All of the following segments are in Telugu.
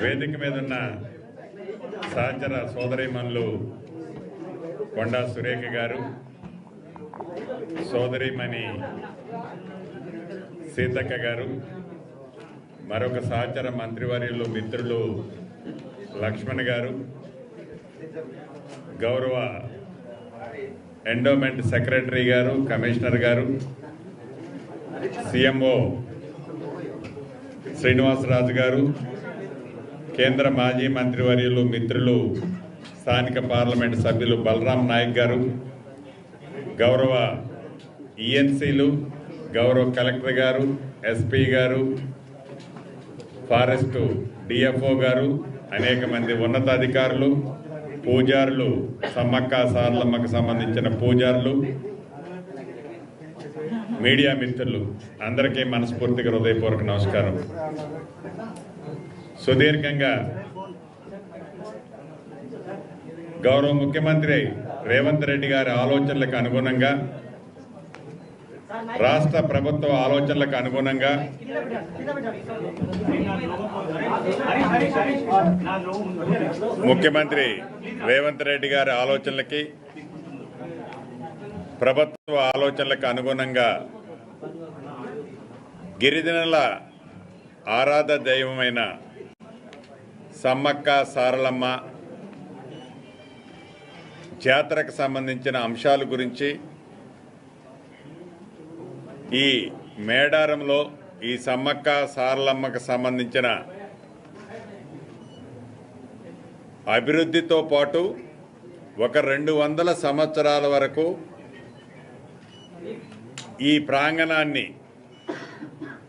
వేదిక మీద ఉన్న సహచర సోదరిమణులు కొండా సురేఖ గారు సోదరిమణి సీతక్క గారు మరొక సహచర మంత్రివర్యులు మిత్రులు లక్ష్మణ్ గారు గౌరవ endowment secretary garu commissioner garu CMO Srinivasaraju garu కేంద్ర మాజీ మంత్రివర్యులు మిత్రులు స్థానిక పార్లమెంట్ సభ్యులు బలరాం నాయక్ గారు గౌరవ ఈఎన్సీలు గౌరవ కలెక్టర్ గారు ఎస్పీ గారు ఫారెస్ట్ డిఎఫ్ఓ గారు అనేక మంది ఉన్నతాధికారులు పూజారులు సమ్మక్క సార్లమ్మకు సంబంధించిన పూజారులు మీడియా మిత్రులు అందరికీ మనస్ఫూర్తిగా హృదయపూర్వక నమస్కారం. సుదీర్ఘంగా గౌరవ ముఖ్యమంత్రి రేవంత్ రెడ్డి గారి ఆలోచనలకు అనుగుణంగా రాష్ట్ర ప్రభుత్వ ఆలోచనలకు అనుగుణంగా ముఖ్యమంత్రి రేవంత్ రెడ్డి గారి ఆలోచనలకి ప్రభుత్వ ఆలోచనలకు అనుగుణంగా గిరిజనుల ఆరాధ దైవమైన సమ్మక్క సారలమ్మ జాతరకు సంబంధించిన అంశాల గురించి ఈ మేడారంలో ఈ సమ్మక్క సారలమ్మకు సంబంధించిన అభివృద్ధితో పాటు ఒక రెండు వందల సంవత్సరాల వరకు ఈ ప్రాంగణాన్ని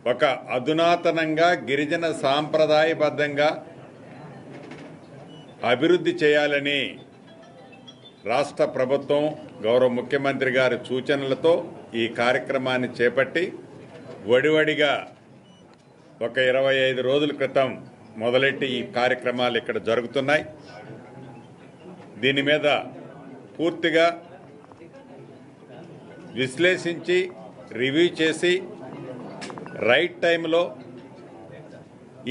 ఒక అధునాతనంగా గిరిజన సాంప్రదాయబద్ధంగా అభివృద్ధి చేయాలని రాష్ట్ర ప్రభుత్వం గౌరవ ముఖ్యమంత్రి గారి సూచనలతో ఈ కార్యక్రమాన్ని చేపట్టి వడివడిగా ఒక ఇరవై ఐదు రోజుల క్రితం మొదలెట్టి ఈ కార్యక్రమాలు ఇక్కడ జరుగుతున్నాయి. దీని మీద పూర్తిగా విశ్లేషించి రివ్యూ చేసి రైట్ టైంలో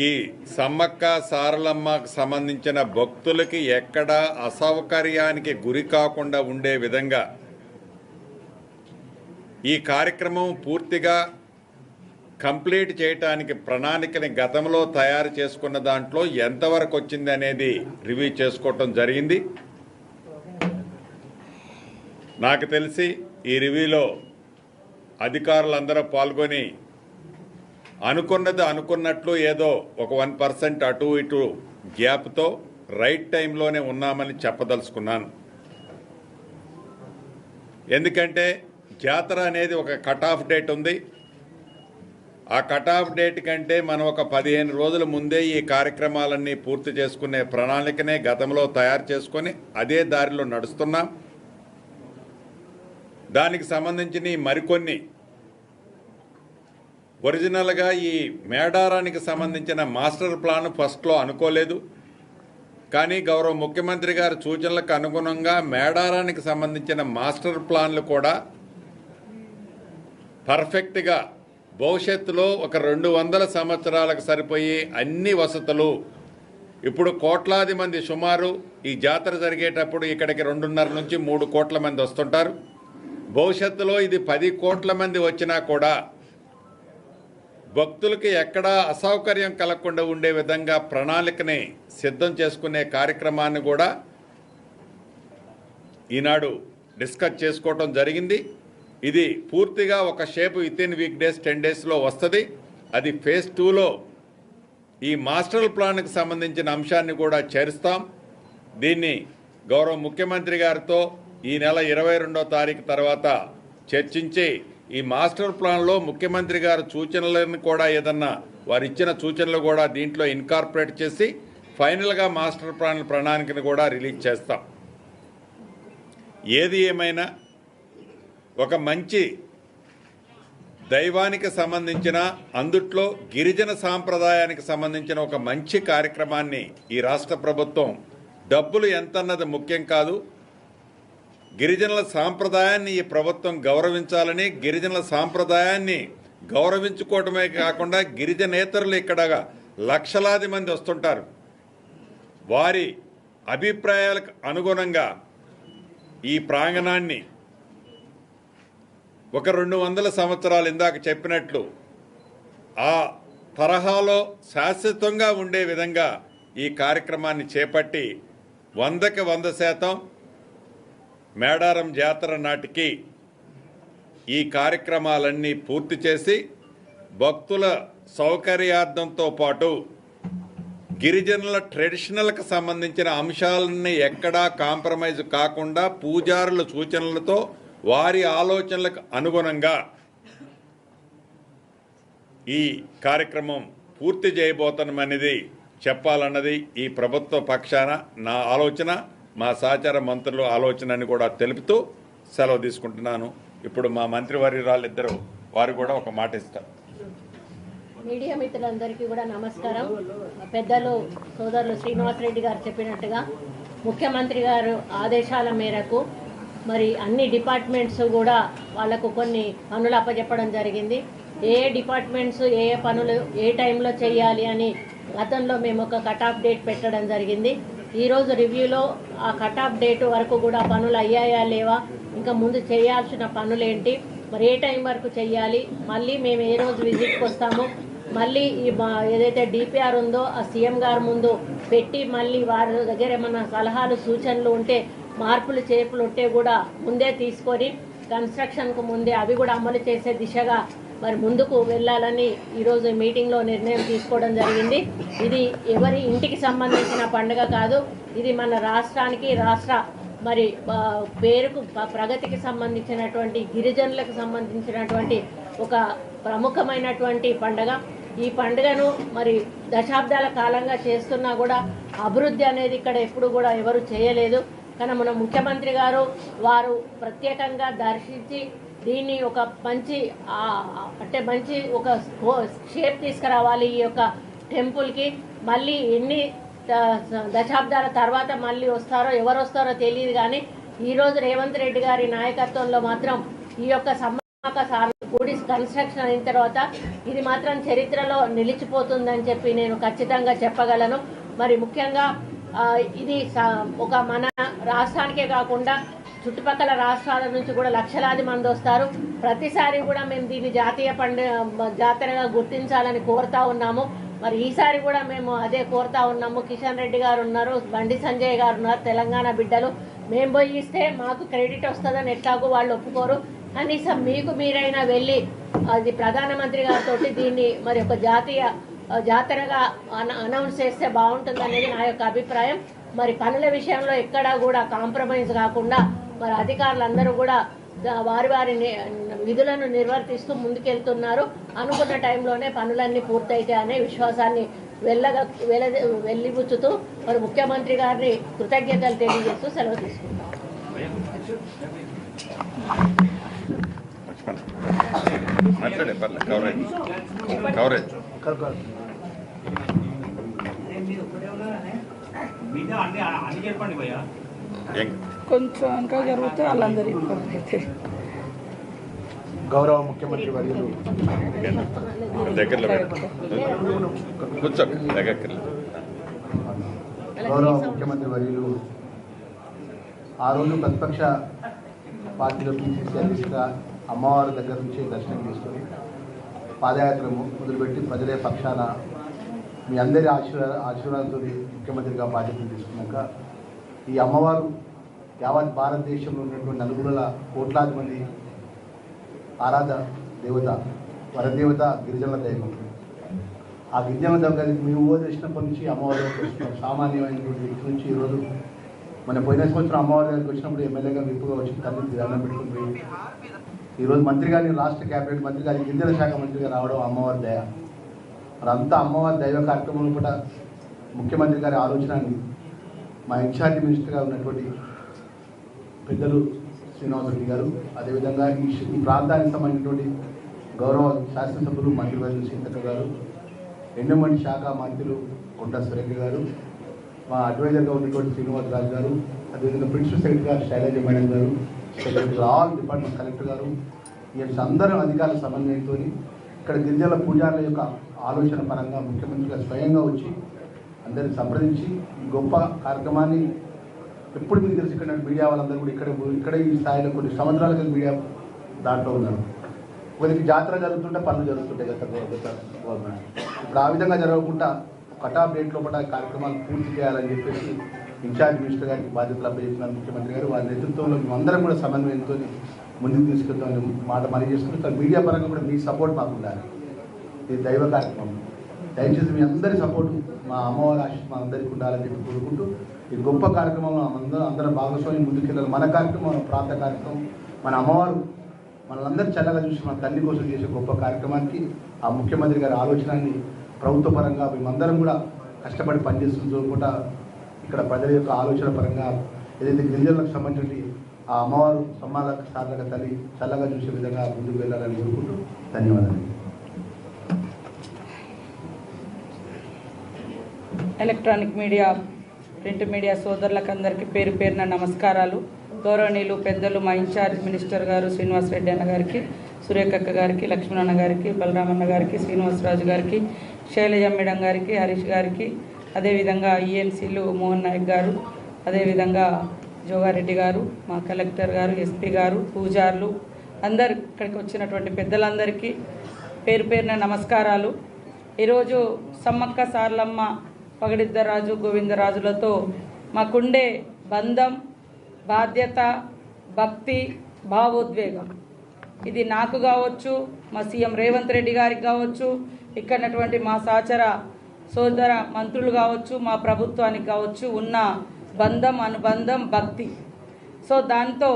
ఈ సమ్మక్క సారలమ్మకు సంబంధించిన భక్తులకి ఎక్కడ అసౌకర్యానికి గురి కాకుండా ఉండే విధంగా ఈ కార్యక్రమం పూర్తిగా కంప్లీట్ చేయటానికి ప్రణాళికని గతంలో తయారు చేసుకున్న దాంట్లో ఎంతవరకు వచ్చింది అనేది రివ్యూ చేసుకోవటం జరిగింది. నాకు తెలిసి ఈ రివ్యూలో అధికారులందరూ పాల్గొని అనుకున్నది అనుకున్నట్లు ఏదో ఒక వన్ పర్సెంట్ అటు ఇటు గ్యాప్తో రైట్ టైంలోనే ఉన్నామని చెప్పదలుచుకున్నాను. ఎందుకంటే జాతర అనేది ఒక కట్ ఆఫ్ డేట్ ఉంది. ఆ కట్ ఆఫ్ డేట్ కంటే మనం ఒక పదిహేను రోజుల ముందే ఈ కార్యక్రమాలన్నీ పూర్తి చేసుకునే ప్రణాళికనే గతంలో తయారు చేసుకొని అదే దారిలో నడుస్తున్నాం. దానికి సంబంధించిన మరికొన్ని. ఒరిజినల్గా ఈ మేడారానికి సంబంధించిన మాస్టర్ ప్లాన్ ఫస్ట్లో అనుకోలేదు. కానీ గౌరవ ముఖ్యమంత్రి గారి సూచనలకు అనుగుణంగా మేడారానికి సంబంధించిన మాస్టర్ ప్లాన్లు కూడా పర్ఫెక్ట్గా భవిష్యత్తులో ఒక రెండు వందల సంవత్సరాలకు సరిపోయే అన్ని వసతులు. ఇప్పుడు కోట్లాది మంది సుమారు ఈ జాతర జరిగేటప్పుడు ఇక్కడికి రెండున్నర నుంచి మూడు కోట్ల మంది వస్తుంటారు. భవిష్యత్తులో ఇది పది కోట్ల మంది వచ్చినా కూడా భక్తులకి ఎక్కడా అసౌకర్యం కలగకుండా ఉండే విధంగా ప్రణాళికని సిద్ధం చేసుకునే కార్యక్రమాన్ని కూడా ఈనాడు డిస్కస్ చేసుకోవటం జరిగింది. ఇది పూర్తిగా ఒక shape within week days ten డేస్లో వస్తుంది. అది ఫేజ్ టూలో ఈ మాస్టర్ ప్లాన్కి సంబంధించిన అంశాన్ని కూడా చేరుస్తాం. దీన్ని గౌరవ ముఖ్యమంత్రి గారితో ఈ నెల ఇరవై రెండో తారీఖు తర్వాత చర్చించి ఈ మాస్టర్ ప్లాన్లో ముఖ్యమంత్రి గారి సూచనలను కూడా ఏదన్నా వారు ఇచ్చిన సూచనలు కూడా దీంట్లో ఇన్కార్పొరేట్ చేసి ఫైనల్గా మాస్టర్ ప్లాన్ ప్రణాళికను కూడా రిలీజ్ చేస్తాం. ఏది ఏమైనా ఒక మంచి దైవానికి సంబంధించిన అందుట్లో గిరిజన సాంప్రదాయానికి సంబంధించిన ఒక మంచి కార్యక్రమాన్ని ఈ రాష్ట్ర ప్రభుత్వం డబ్బులు ఎంతన్నది ముఖ్యం కాదు గిరిజనుల సాంప్రదాయాన్ని ఈ ప్రభుత్వం గౌరవించాలని గిరిజనుల సాంప్రదాయాన్ని గౌరవించుకోవటమే కాకుండా గిరిజనేతరులు ఇక్కడ లక్షలాది మంది వస్తుంటారు. వారి అభిప్రాయాలకు అనుగుణంగా ఈ ప్రాంగణాన్ని ఒక రెండు వందల సంవత్సరాలు ఇందాక చెప్పినట్లు ఆ తరహాలో శాశ్వతంగా ఉండే విధంగా ఈ కార్యక్రమాన్ని చేపట్టి వందకి వంద శాతం మేడారం జాతర నాటికి ఈ కార్యక్రమాలన్నీ పూర్తి చేసి భక్తుల సౌకర్యార్థంతో పాటు గిరిజనుల ట్రెడిషనల్కి సంబంధించిన అంశాలన్నీ ఎక్కడా కాంప్రమైజ్ కాకుండా పూజారుల సూచనలతో వారి ఆలోచనలకు అనుగుణంగా ఈ కార్యక్రమం పూర్తి చేయబోతున్నామనేది చెప్పాలన్నది ఈ ప్రభుత్వ పక్షాన నా ఆలోచన. మా సహచార మంత్రుల ఆలోచనని కూడా తెలుపుతూ సెలవు తీసుకుంటున్నాను. ఇప్పుడు మా మంత్రివర్యురాలిద్దరూ వారు కూడా ఒక మాట ఇస్తారు. మీడియా మిత్రులందరికీ కూడా నమస్కారం. పెద్దలు సోదరులు శ్రీనివాసరెడ్డి గారు చెప్పినట్టుగా ముఖ్యమంత్రి గారు ఆదేశాల మేరకు మరి అన్ని డిపార్ట్మెంట్స్ కూడా వాళ్ళకు కొన్ని పనులు అప్పచెప్పడం జరిగింది. ఏ ఏ డిపార్ట్మెంట్స్ ఏ ఏ పనులు ఏ టైంలో చేయాలి అని గతంలో మేము ఒక కట్ ఆఫ్ డేట్ పెట్టడం జరిగింది. ఈరోజు రివ్యూలో ఆ కట్ ఆఫ్ డేట్ వరకు కూడా పనులు అయ్యాయా లేవా? ఇంకా ముందు చేయాల్సిన పనులేంటి? మరి ఏ టైం వరకు చేయాలి మళ్ళీ మేము ఏ రోజు విజిట్కి వస్తాము? మళ్ళీ ఈ మా- ఏదైతే డిపిఆర్ ఉందో ఆ సీఎం గారి ముందు పెట్టి మళ్ళీ వారి దగ్గర ఏమన్నా సలహాలు సూచనలు ఉంటే మార్పులు చేర్పులు ఉంటే కూడా ముందే తీసుకొని కన్స్ట్రక్షన్కు ముందే అవి కూడా అమలు చేసే దిశగా మరి ముందుకు వెళ్ళాలని ఈరోజు మీటింగ్లో నిర్ణయం తీసుకోవడం జరిగింది. ఇది ఎవరి ఇంటికి సంబంధించిన పండుగ కాదు ఇది మన రాష్ట్రానికి రాష్ట్ర మరి పేరుకు ప్రగతికి సంబంధించినటువంటి గిరిజనులకు సంబంధించినటువంటి ఒక ప్రముఖమైనటువంటి పండుగ. ఈ పండుగను మరి దశాబ్దాల కాలంగా చేస్తున్నా కూడా అభివృద్ధి అనేది ఇక్కడ ఎప్పుడు కూడా ఎవరు చేయలేదు. కానీ మన ముఖ్యమంత్రి గారు వారు ప్రత్యేకంగా దర్శించి దీన్ని ఒక మంచి అంటే మంచి ఒక షేప్ తీసుకురావాలి ఈ యొక్క టెంపుల్కి. మళ్ళీ ఎన్ని దశాబ్దాల తర్వాత మళ్ళీ వస్తారో ఎవరు వస్తారో తెలియదు కానీ ఈరోజు రేవంత్ రెడ్డి గారి నాయకత్వంలో మాత్రం ఈ యొక్క సమ్మక సార్ గుడి కన్స్ట్రక్షన్ అయిన తర్వాత ఇది మాత్రం చరిత్రలో నిలిచిపోతుందని చెప్పి నేను ఖచ్చితంగా చెప్పగలను. మరి ముఖ్యంగా ఇది స- ఒక మన రాష్ట్రానికే కాకుండా చుట్టుపక్కల రాష్ట్రాల నుంచి కూడా లక్షలాది మంది వస్తారు. ప్రతిసారి కూడా మేము దీన్ని జాతీయ పండుగ జాతరగా గుర్తించాలని కోరుతా ఉన్నాము. మరి ఈసారి కూడా మేము అదే కోరుతా ఉన్నాము. కిషన్ రెడ్డి గారు ఉన్నారు బండి సంజయ్ గారు ఉన్నారు తెలంగాణ బిడ్డలు. మేము పోయి ఇస్తే మాకు క్రెడిట్ వస్తుందని ఎట్లాగో వాళ్ళు ఒప్పుకోరు. కనీసం మీకు మీరైనా వెళ్ళి అది ప్రధానమంత్రి గారితో దీన్ని మరి ఒక జాతీయ జాతరగా అన అనౌన్స్ చేస్తే బాగుంటుంది అనేది నా యొక్క అభిప్రాయం. మరి పనుల విషయంలో ఎక్కడా కూడా కాంప్రమైజ్ కాకుండా మరి అధికారులందరూ కూడా వారి వారి విధులను నిర్వర్తిస్తూ ముందుకెళ్తున్నారు. అనుకున్న టైంలోనే పనులన్నీ పూర్తయితాయి అనే విశ్వాసాన్ని వెళ్ళగా వెల వెళ్ళిపుచ్చుతూ మరి ముఖ్యమంత్రి గారిని కృతజ్ఞతలు తెలియజేస్తూ సెలవు తీసుకుంటాం. మాట్లాడే పర్లేదు కవరేజ్ కవరేజ్ మీద అన్ని అన్ని చెప్పండి భయ్యా. ఏం కొంచెం వెనక జరిగితే వాళ్ళందరూ ఇబ్బంది. అయితే గౌరవ ముఖ్యమంత్రి వర్యులు. దగ్గరలో కూర్చో గౌరవ ముఖ్యమంత్రి వర్యులు ఆ రోజు ప్రతిపక్ష పార్టీలో పీసీసీ అధ్యక్షుడిగా అమ్మవారి దగ్గర నుంచి దర్శనం తీసుకొని పాదయాత్ర మొదలుపెట్టి ప్రజలే పక్షాన మీ అందరి ఆశీర్వాద ఆశీర్వాదంతో ముఖ్యమంత్రిగా బాధ్యతలు తీసుకున్నాక ఈ అమ్మవారు యావత్ భారతదేశంలో ఉన్నటువంటి నలుగురుల కోట్లాది మంది ఆరాధ దేవత వరదేవత గిరిజనుల దైవం. ఆ గిరిజనుల దగ్గరికి మేము ఊరు వచ్చినప్పటి నుంచి అమ్మవారి సామాన్యమైనటువంటి వ్యక్తి నుంచి ఈరోజు మన పోయిన సంవత్సరం అమ్మవారి దగ్గరికి వచ్చినప్పుడు ఎమ్మెల్యేగా విప్పుగా వచ్చి తల్లి దండం పెట్టుకుని పోయి ఈరోజు మంత్రి గారిని రాష్ట్ర క్యాబినెట్ మంత్రి గారి గిరిజన శాఖ మంత్రిగా రావడం అమ్మవారి దయ. మరి అంతా అమ్మవారి దైవ కార్యక్రమంలో కూడా ముఖ్యమంత్రి గారి ఆలోచన మా ఇన్ఛార్జి మినిస్టర్గా ఉన్నటువంటి పెద్దలు శ్రీనివాసరెడ్డి గారు అదేవిధంగా ఈ ఈ ప్రాంతానికి సంబంధించినటువంటి గౌరవ శాసనసభ్యులు మంత్రివర్యులు సీతక్క గారు ఎండమండి శాఖ మంత్రులు కొండ సురేఖ గారు మా అడ్వైజర్గా ఉన్నటువంటి శ్రీనివాస్ రాజు గారు అదేవిధంగా ప్రిన్సిపల్ సెక్రటరీ గారు శైలజ మేడం గారు సెక్రటరీ ఆల్ డిపార్ట్మెంట్ కలెక్టర్ గారు ఈ అందరూ అధికారుల సమన్వయంతో ఇక్కడ గిరిజల పూజారుల యొక్క ఆలోచన పరంగా ముఖ్యమంత్రిగా స్వయంగా వచ్చి అందరిని సంప్రదించి ఈ గొప్ప కార్యక్రమాన్ని ఎప్పుడు మీకు తెలిసి ఇక్కడ మీడియా వాళ్ళందరూ కూడా ఇక్కడ ఇక్కడ ఈ స్థాయిలో కొన్ని సంవత్సరాలుగా మీడియా దాంట్లో ఉన్నారు. ఒకరికి జాతర జరుగుతుంటే పనులు జరుగుతుంటాయి గత గవర్నమెంట్. ఇప్పుడు ఆ విధంగా జరగకుండా కటాఫ్ డేట్ లోపల కార్యక్రమాలు పూర్తి చేయాలని చెప్పేసి ఇన్ఛార్జ్ మినిస్టర్ గారికి బాధ్యతలు అప్పచెప్పినారు ముఖ్యమంత్రి గారు వారి నేతృత్వంలో మేమందరం కూడా సమన్వయంతో ముందుకు తీసుకెళ్తామని మాట మనీ చేసుకుంటే మీడియా పరంగా కూడా మీ సపోర్ట్ మాకు ఉండాలి. ఇది దైవ కార్యక్రమం. దయచేసి మీ అందరి సపోర్ట్ మా అమ్మవారి ఆశీస్ మా అందరికీ ఉండాలని చెప్పి కోరుకుంటూ ఈ గొప్ప కార్యక్రమంలో అందరూ అందరం భాగస్వామ్యం ముందుకెళ్ళాలి. మన కార్యక్రమం మన ప్రాంత కార్యక్రమం మన అమ్మవారు మనల్ని చల్లగా చూసి మన తల్లి కోసం చేసే గొప్ప కార్యక్రమానికి ఆ ముఖ్యమంత్రి గారి ఆలోచనని ప్రభుత్వ పరంగా మేమందరం కూడా కష్టపడి పనిచేస్తుందో కూడా ఇక్కడ ప్రజల యొక్క ఆలోచన పరంగా ఏదైతే గిరిజనులకు సంబంధించి ఆ అమ్మవారు సమ్మాల సాధక తల్లి చల్లగా చూసే విధంగా ముందుకు వెళ్ళాలని కోరుకుంటూ ధన్యవాదాలు. ఎలక్ట్రానిక్ మీడియా ప్రింట్ మీడియా సోదరులకు అందరికీ పేరు పేరున నమస్కారాలు. గౌరవనీయులు పెద్దలు మా ఇన్ఛార్జ్ మినిస్టర్ గారు శ్రీనివాస్ రెడ్డి అన్న గారికి సురేఖక్క గారికి లక్ష్మణన్న గారికి బలరామన్న గారికి శ్రీనివాసరాజు గారికి శైలజ మేడం గారికి హరీష్ గారికి అదేవిధంగా ఈఎన్సీలు మోహన్ నాయక్ గారు అదేవిధంగా జోగారెడ్డి గారు మా కలెక్టర్ గారు ఎస్పీ గారు పూజారులు అందరు ఇక్కడికి వచ్చినటువంటి పెద్దలందరికీ పేరు పేరున నమస్కారాలు. ఈరోజు సమ్మక్క సార్లమ్మ పగడిద్దరాజు గోవిందరాజులతో మాకుండే బంధం బాధ్యత భక్తి భావోద్వేగం. ఇది నాకు కావచ్చు మా సీఎం రేవంత్ రెడ్డి గారికి కావచ్చు ఇక్కడటువంటి మా సహచర సోదర మంత్రులు కావచ్చు మా ప్రభుత్వానికి కావచ్చు ఉన్న బంధం అనుబంధం భక్తి. సో దాంతో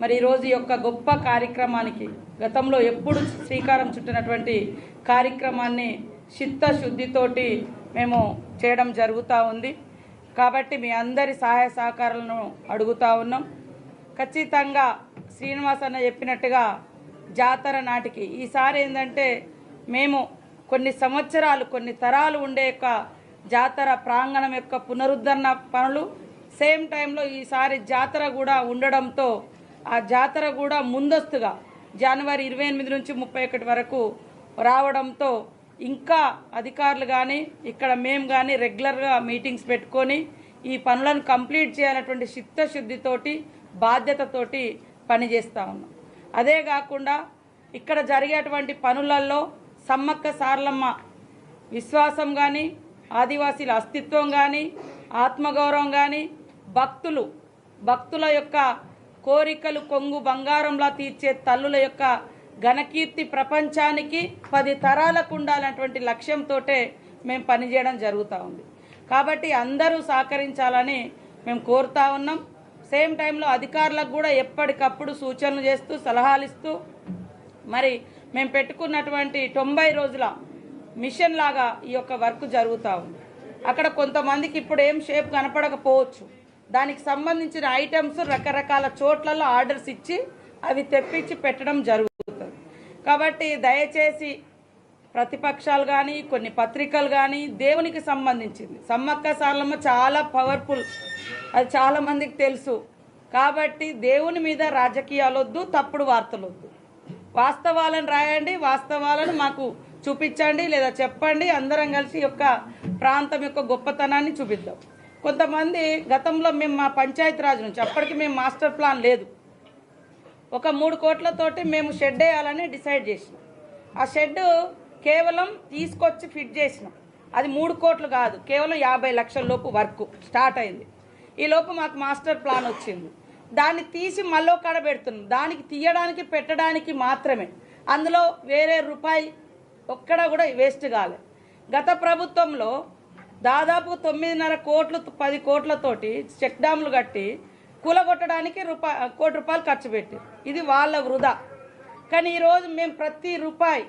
మరి ఈరోజు యొక్క గొప్ప కార్యక్రమానికి గతంలో ఎప్పుడు శ్రీకారం చుట్టినటువంటి కార్యక్రమాన్ని చిత్తశుద్ధితోటి మేము చేయడం జరుగుతూ ఉంది. కాబట్టి మీ అందరి సహాయ సహకారాలను అడుగుతా ఉన్నాం. ఖచ్చితంగా శ్రీనివాస్ అన్న చెప్పినట్టుగా జాతర నాటికి ఈసారి ఏంటంటే మేము కొన్ని సంవత్సరాలు కొన్ని తరాలు ఉండే యొక్క జాతర ప్రాంగణం యొక్క పునరుద్ధరణ పనులు సేమ్ టైంలో ఈసారి జాతర కూడా ఉండడంతో ఆ జాతర కూడా ముందస్తుగా జనవరి ఇరవై ఎనిమిది నుంచి ముప్పై ఒకటి వరకు రావడంతో ఇంకా అధికారులు కానీ ఇక్కడ మేము కానీ రెగ్యులర్గా మీటింగ్స్ పెట్టుకొని ఈ పనులను కంప్లీట్ చేయాలన్నటువంటి చిత్తశుద్ధితోటి బాధ్యతతోటి పనిచేస్తూ ఉన్నాం. అదే కాకుండా ఇక్కడ జరిగేటువంటి పనులలో సమ్మక్క సార్లమ్మ విశ్వాసం కానీ ఆదివాసీల అస్తిత్వం కానీ ఆత్మగౌరవం కానీ భక్తులు భక్తుల యొక్క కోరికలు కొంగు బంగారంలా తీర్చే తల్లుల యొక్క ఘనకీర్తి ప్రపంచానికి పది తరాలకు ఉండాలన్నటువంటి లక్ష్యంతో మేము పనిచేయడం జరుగుతూ ఉంది. కాబట్టి అందరూ సహకరించాలని మేము కోరుతా ఉన్నాం. సేమ్ టైంలో అధికారులకు కూడా ఎప్పటికప్పుడు సూచనలు చేస్తూ సలహాలు ఇస్తూ మరి మేము పెట్టుకున్నటువంటి తొంభై రోజుల మిషన్ లాగా ఈ యొక్క వర్క్ జరుగుతూ ఉంది. అక్కడ కొంతమందికి ఇప్పుడు ఏం షేప్ కనపడకపోవచ్చు. దానికి సంబంధించిన ఐటమ్స్ రకరకాల చోట్లలో ఆర్డర్స్ ఇచ్చి అవి తెప్పించి పెట్టడం జరుగుతుంది కాబట్టి దయచేసి ప్రతిపక్షాలు కానీ కొన్ని పత్రికలు కానీ దేవునికి సంబంధించింది. సమ్మక్క సార్లమ్మ చాలా పవర్ఫుల్ అది చాలా మందికి తెలుసు. కాబట్టి దేవుని మీద రాజకీయాలు వద్దు తప్పుడు వార్తలు వద్దు. వాస్తవాలను రాయండి వాస్తవాలను మాకు చూపించండి లేదా చెప్పండి. అందరం కలిసి యొక్క ప్రాంతం యొక్క గొప్పతనాన్ని చూపిద్దాం. కొంతమంది గతంలో మేము మా పంచాయతీ రాజు నుంచి అప్పటికి మేము మాస్టర్ ప్లాన్ లేదు. ఒక మూడు కోట్లతోటి మేము షెడ్ వేయాలని డిసైడ్ చేసినాం. ఆ షెడ్ కేవలం తీసుకొచ్చి ఫిట్ చేసినాం. అది మూడు కోట్లు కాదు కేవలం యాభై లక్షల లోపు వర్క్ స్టార్ట్ అయింది. ఈ లోపు మాకు మాస్టర్ ప్లాన్ వచ్చింది. దాన్ని తీసి మళ్ళీ కాడ పెడుతున్నాం. దానికి తీయడానికి పెట్టడానికి మాత్రమే. అందులో వేరే రూపాయి ఒక్కడ కూడా వేస్ట్ కాలే. గత ప్రభుత్వంలో దాదాపు తొమ్మిదిన్నర కోట్లు పది కోట్లతోటి చెక్ డ్యాములు కట్టి కూలగొట్టడానికి రూపా కోటి రూపాయలు ఖర్చు పెట్టారు. ఇది వాళ్ళ వృధా. కానీ ఈరోజు మేము ప్రతి రూపాయి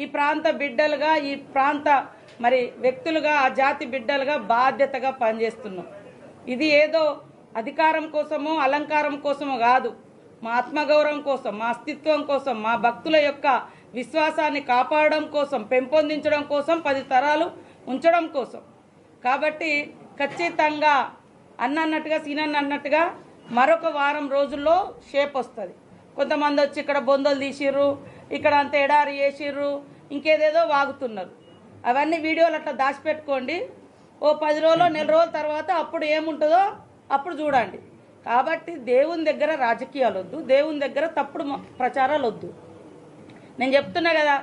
ఈ ప్రాంత బిడ్డలుగా ఈ ప్రాంత మరి వ్యక్తులుగా ఆ జాతి బిడ్డలుగా బాధ్యతగా పనిచేస్తున్నాం. ఇది ఏదో అధికారం కోసమో అలంకారం కోసమో కాదు. మా ఆత్మగౌరవం కోసం మా అస్తిత్వం కోసం మా భక్తుల యొక్క విశ్వాసాన్ని కాపాడడం కోసం పెంపొందించడం కోసం పది తరాలు ఉంచడం కోసం. కాబట్టి ఖచ్చితంగా అన్న అన్నట్టుగా సీనన్న అన్నట్టుగా మరొక వారం రోజుల్లో షేప్ వస్తుంది. కొంతమంది వచ్చి ఇక్కడ బొందలు తీసిర్రు ఇక్కడ అంత ఎడారి వేసిర్రు ఇంకేదేదో వాగుతున్నారు. అవన్నీ వీడియోలు అట్లా దాచిపెట్టుకోండి. ఓ పది రోజులు నెల రోజుల తర్వాత అప్పుడు ఏముంటుందో అప్పుడు చూడండి. కాబట్టి దేవుని దగ్గర రాజకీయాలు వద్దు దేవుని దగ్గర తప్పుడు ప్రచారాలు వద్దు నేను చెప్తున్నా కదా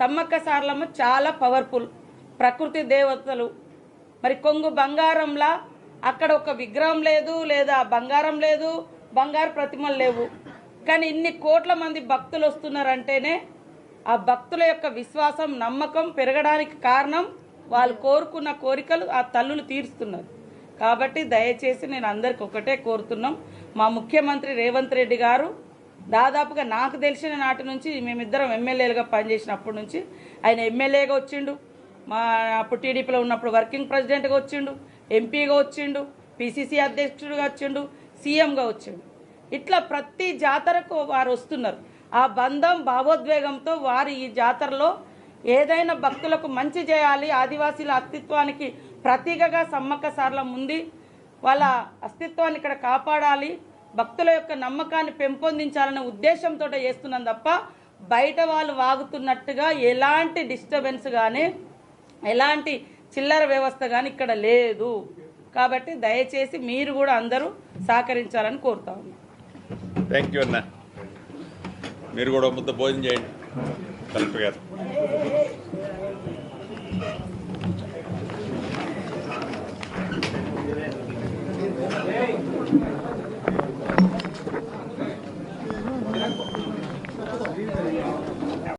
సమ్మక్క సారలమ్మ చాలా పవర్ఫుల్ ప్రకృతి దేవతలు. మరి కొంగు బంగారంలా అక్కడ ఒక విగ్రహం లేదు లేదా బంగారం లేదు బంగారు ప్రతిమలు లేవు. కానీ ఇన్ని కోట్ల మంది భక్తులు వస్తున్నారంటేనే ఆ భక్తుల యొక్క విశ్వాసం నమ్మకం పెరగడానికి కారణం వాళ్ళు కోరుకున్న కోరికలు ఆ తల్లులు తీరుస్తున్నారు. కాబట్టి దయచేసి నేను అందరికి ఒకటే కోరుతున్నాం. మా ముఖ్యమంత్రి రేవంత్ రెడ్డి గారు దాదాపుగా నాకు తెలిసిన నాటి నుంచి మేమిద్దరం ఎమ్మెల్యేలుగా పనిచేసినప్పటి నుంచి ఆయన ఎమ్మెల్యేగా వచ్చిండు. మా అప్పుడు టీడీపీలో ఉన్నప్పుడు వర్కింగ్ ప్రెసిడెంట్గా వచ్చిండు. ఎంపీగా వచ్చిండు పిసిసి అధ్యక్షుడిగా వచ్చిండు సీఎంగా వచ్చిండు. ఇట్లా ప్రతి జాతరకు వారు వస్తున్నారు. ఆ బంధం భావోద్వేగంతో వారు ఈ జాతరలో ఏదైనా భక్తులకు మంచి చేయాలి ఆదివాసీల అస్తిత్వానికి ప్రతీకగా సమ్మక్క సార్ల ముందు వాళ్ళ అస్తిత్వాన్ని ఇక్కడ కాపాడాలి భక్తుల యొక్క నమ్మకాన్ని పెంపొందించాలనే ఉద్దేశంతో చేస్తున్నాం తప్ప బయట వాళ్ళు వాగుతున్నట్టుగా ఎలాంటి డిస్టర్బెన్స్ కానీ ఎలాంటి చిల్లర వ్యవస్థ కానీ ఇక్కడ లేదు. కాబట్టి దయచేసి మీరు కూడా అందరూ సహకరించాలని కోరుతా ఉన్నాను థ్యాంక్ యూ అన్న. మీరు కూడా ముద్ద భోజనం చేయండి. కలెక్టర్ గారు.